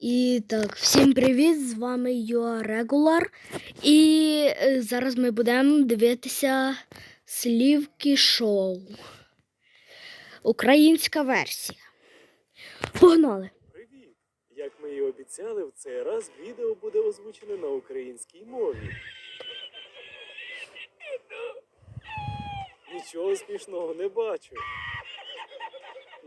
І так, всім привіт! З вами Регулар. І е, зараз ми будемо дивитися слівки шоу. Українська версія. Погнали! Привіт! Як ми і обіцяли, в цей раз відео буде озвучене на українській мові. Нічого смішного не бачу.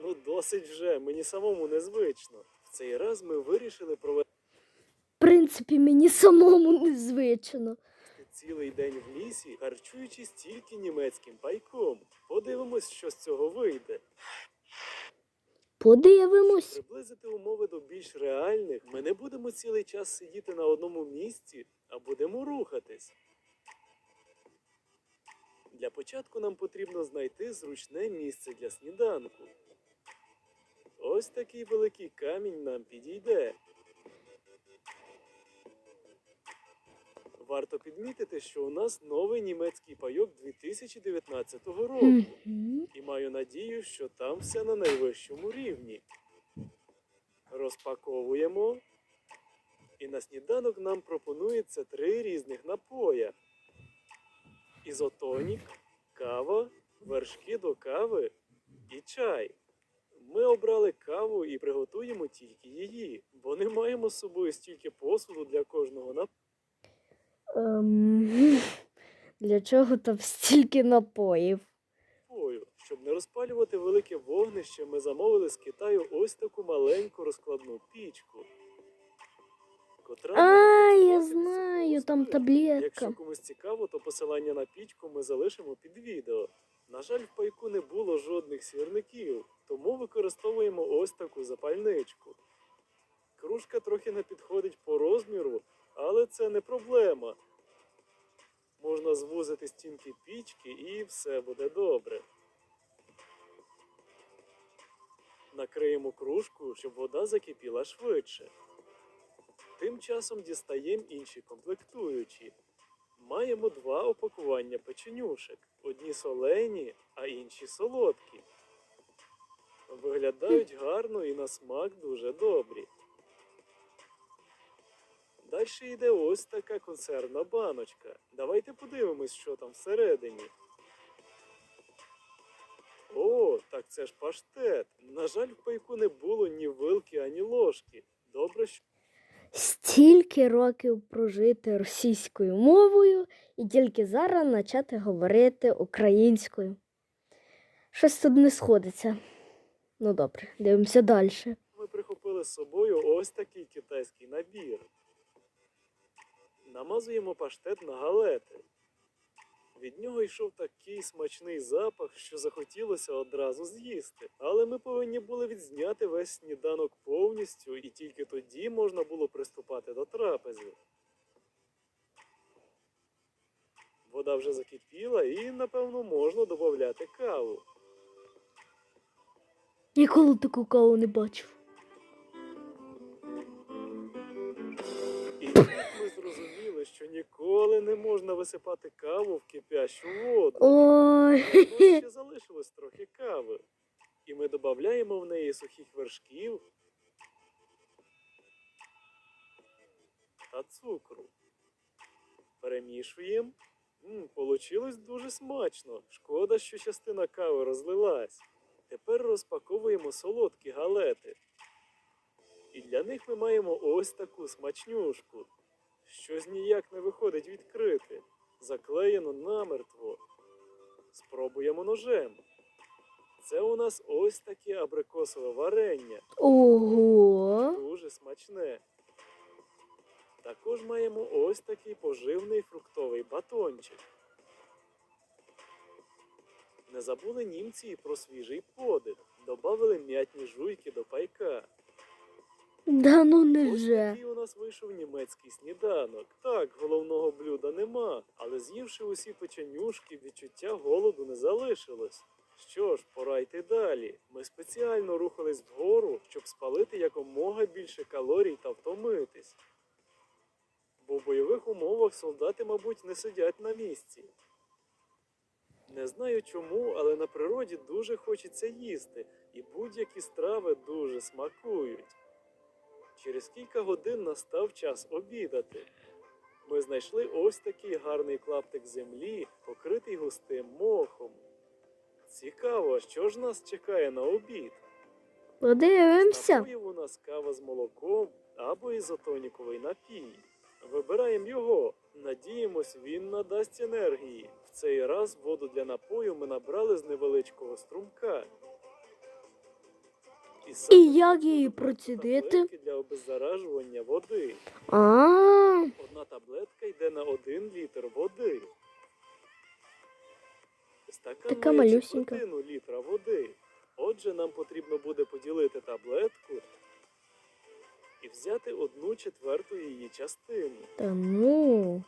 Ну, досить вже, мені самому незвично. Цей раз ми вирішили провести В принципі, мені самому незвично. цілий день в лісі, харчуючись тільки німецьким пайком. Подивимось, що з цього вийде. Подивимось. Приблизити умови до більш реальних. Ми не будемо цілий час сидіти на одному місці, а будемо рухатись. Для початку нам потрібно знайти зручне місце для сніданку. Ось такий великий камінь нам підійде. Варто підмітити, що у нас новий німецький пайок 2019 року. Мгм. І маю надію, що там все на найвищому рівні. Розпаковуємо. І на сніданок нам пропонується три різних напоя: ізотонік, кава, вершки до кави і чай. Ми обрали каву і приготуємо тільки її, бо не маємо з собою стільки посуду для кожного напою. Ем, Для чого там стільки напоїв? Щоб не розпалювати велике вогнище, ми замовили з Китаю ось таку маленьку розкладну пічку. Котра А, я знаю, там таблетка. Якщо комусь цікаво, то посилання на пічку ми залишимо під відео. На жаль, в пайку не було жодних сірників, тому використовуємо ось таку запальничку. Кружка трохи не підходить по розміру, але це не проблема. Можна звузити стінки пічки і все буде добре. Накриємо кружку, щоб вода закипіла швидше. Тим часом дістаємо інші комплектуючі. Маємо два опакування печенюшек: одні солені, а інші солодкі. Виглядають гарно і на смак дуже добрі. Далі йде ось така консервна баночка. Давайте подивимось, що там всередині. О, так це ж паштет. На жаль, в пайку не було ні вилки, ані ложки. Добре, що Стільки років прожити російською мовою і тільки зараз почати говорити українською. Щось тут не сходиться. Ну добре, дивимося далі. ми прихопили з собою ось такий китайський набір. Намазуємо паштет на галети. Від нього йшов такий смачний запах, що захотілося одразу з'їсти. Але ми повинні були відзняти весь сніданок повністю, і тільки тоді можна було приступати до трапези. Вода вже закипіла і, напевно, можна додати каву. Ніколи таку каву не бачив. Що ніколи не можна висипати каву в кипящу воду. Ой. Але ще залишилось трохи кави. І ми додаємо в неї сухих вершків та цукру. Перемішуємо. М, Получилось дуже смачно. Шкода, що частина кави розлилась. Тепер розпаковуємо солодкі галети. І для них ми маємо ось таку смачнюшку. Щось ніяк не виходить відкрити. Заклеєно намертво. Спробуємо ножем. Це у нас ось таке абрикосове варення. Ого. Дуже смачне. Також маємо ось такий поживний фруктовий батончик. Не забули німці і про свіжий подих. Добавили м'ятні жуйки до пайка. Да ну Ось невже. такий у нас вийшов німецький сніданок. Так, головного блюда нема, але з'ївши усі печенюшки, відчуття голоду не залишилось. Що ж, пора йти далі. Ми спеціально рухались вгору, щоб спалити якомога більше калорій та втомитись. Бо в бойових умовах солдати, мабуть, не сидять на місці. Не знаю чому, але на природі дуже хочеться їсти, і будь-які страви дуже смакують. Через кілька годин настав час обідати. Ми знайшли ось такий гарний клаптик землі, покритий густим мохом. Цікаво, що ж нас чекає на обід? Подивимося. Напоїв у нас кава з молоком або ізотоніковий напій. Вибираємо його. Надіємось, він надасть енергії. В цей раз воду для напою ми набрали з невеличкого струмка. І, як її процідити? для обеззаражування води. А, Одна таблетка йде на один літр води. Стакан Така малюсінька. четвертину літра води. Отже, нам потрібно буде поділити таблетку і взяти одну четверту її частину. та ну.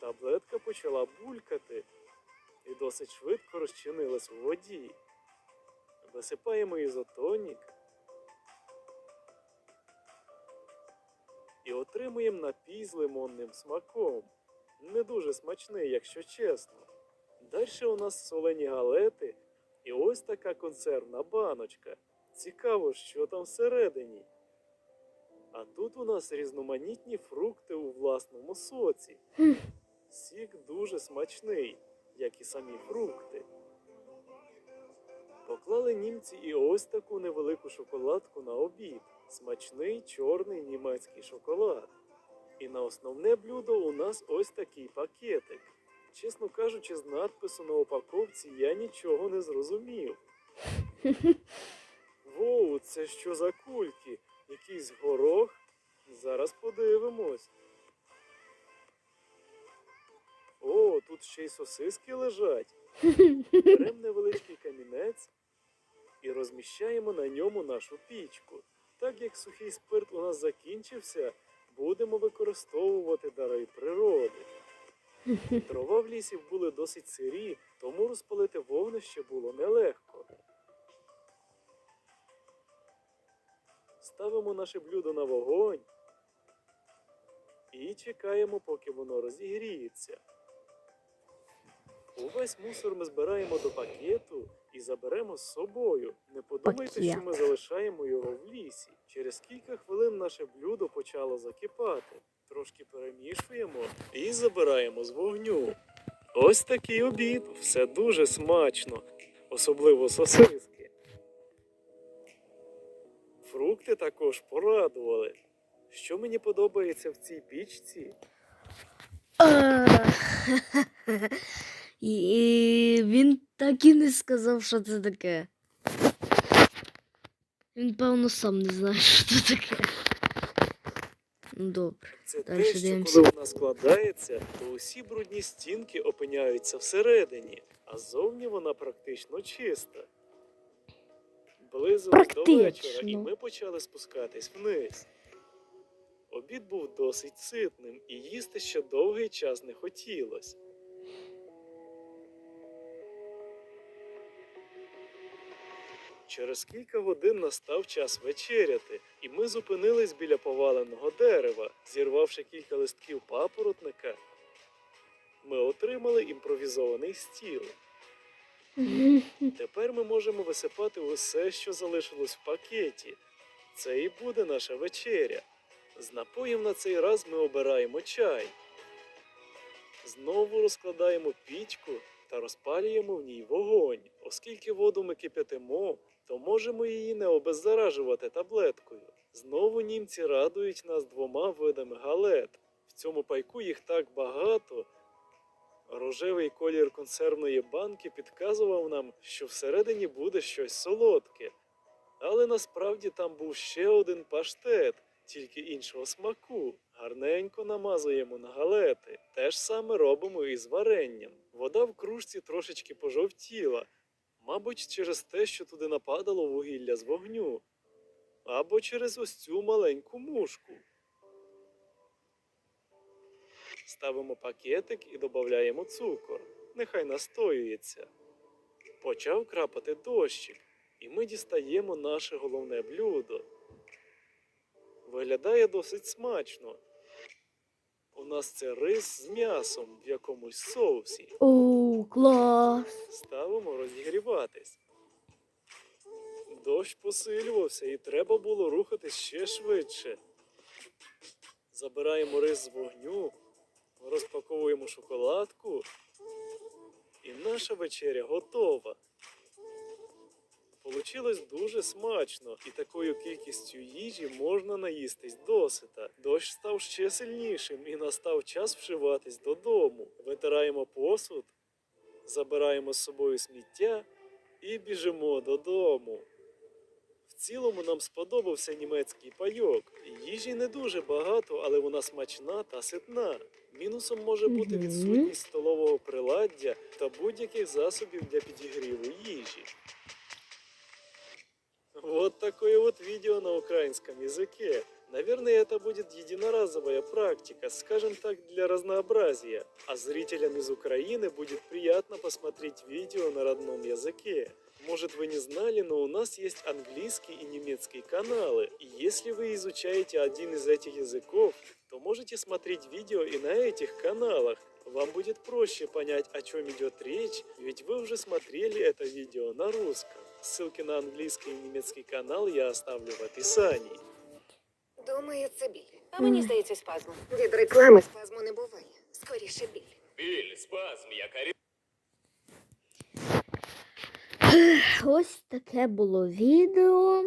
Таблетка почала булькати і досить швидко розчинилась у воді. Висипаємо ізотонік і отримуємо напій з лимонним смаком. Не дуже смачний, якщо чесно. Далі у нас солені галети і ось така консервна баночка. Цікаво, що там всередині. А тут у нас різноманітні фрукти у власному соці. Сік дуже смачний, як і самі фрукти. Поклали німці і ось таку невелику шоколадку на обід. Смачний чорний німецький шоколад. І на основне блюдо у нас ось такий пакетик. Чесно кажучи, з надпису на упаковці я нічого не зрозумів. Воу, це що за кульки? Якийсь горох? Зараз подивимось. О, тут ще й сосиски лежать. Беремо невеличкий камінець і розміщаємо на ньому нашу пічку. Так як сухий спирт у нас закінчився, будемо використовувати дари природи. Дрова в лісі були досить сирі, тому розпалити вогнище було нелегко. Ставимо наше блюдо на вогонь і чекаємо, поки воно розігріється. Увесь мусор ми збираємо до пакету і заберемо з собою. Не подумайте, що ми залишаємо його в лісі. Через кілька хвилин наше блюдо почало закипати. Трошки перемішуємо і забираємо з вогню. Ось такий обід. Все дуже смачно, особливо сосиски. Фрукти також порадували. Що мені подобається в цій пічці? А, І він так і не сказав, що це таке. Він, певно, сам не знає, що це таке. Ну, добре. Це Дальше те, що дивимося. коли вона складається, то усі брудні стінки опиняються всередині, а зовні вона практично чиста. Близилось до вечора, і ми почали спускатись вниз. Обід був досить ситним, і їсти ще довгий час не хотілося. Через кілька годин настав час вечеряти, і ми зупинились біля поваленого дерева, зірвавши кілька листків папоротника. Ми отримали імпровізований стіл. Тепер ми можемо висипати усе, що залишилось в пакеті. Це і буде наша вечеря. З напоїв на цей раз ми обираємо чай. Знову розкладаємо пічку та розпалюємо в ній вогонь. Оскільки воду ми кип'ятимо, то можемо її не обеззаражувати таблеткою. Знову німці радують нас двома видами галет. В цьому пайку їх так багато. Рожевий колір консервної банки підказував нам, що всередині буде щось солодке. Але насправді там був ще один паштет, тільки іншого смаку. Гарненько намазуємо на галети. Те ж саме робимо і з варенням. Вода в кружці трошечки пожовтіла, мабуть, через те, що туди нападало вугілля з вогню, або через ось цю маленьку мушку. Ставимо пакетик і додаємо цукор. Нехай настоюється. Почав крапати дощик, і ми дістаємо наше головне блюдо. Виглядає досить смачно. У нас це рис з м'ясом в якомусь соусі. О, клас. Ставимо розігріватись. Дощ посилювався і треба було рухатись ще швидше. Забираємо рис з вогню, розпаковуємо шоколадку, і наша вечеря готова. Получилось дуже смачно, і такою кількістю їжі можна наїстись досита. Дощ став ще сильнішим, і настав час вшиватись додому. Витираємо посуд, забираємо з собою сміття і біжимо додому. В цілому нам сподобався німецький пайок. Їжі не дуже багато, але вона смачна та ситна. Мінусом може бути відсутність столового приладдя та будь-яких засобів для підігріву їжі. Вот такое вот видео на украинском языке. Наверное, это будет единоразовая практика, скажем так, для разнообразия. А зрителям из Украины будет приятно посмотреть видео на родном языке. Может, вы не знали, но у нас есть английский и немецкий каналы. И если вы изучаете один из этих языков, то можете смотреть видео и на этих каналах. Вам будет проще понять, о чем идет речь, ведь вы уже смотрели это видео на русском. Ссылки на английский и немецкий канал я оставлю в описании. Думаю, це біль. А мені здається спазм. Від реклами спазму не буває. Скоріше біль. Біль, спазм, яка Ось таке було відео.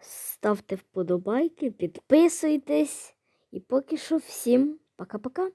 Ставте вподобайки, підписуйтесь. І поки що всім пока-пока.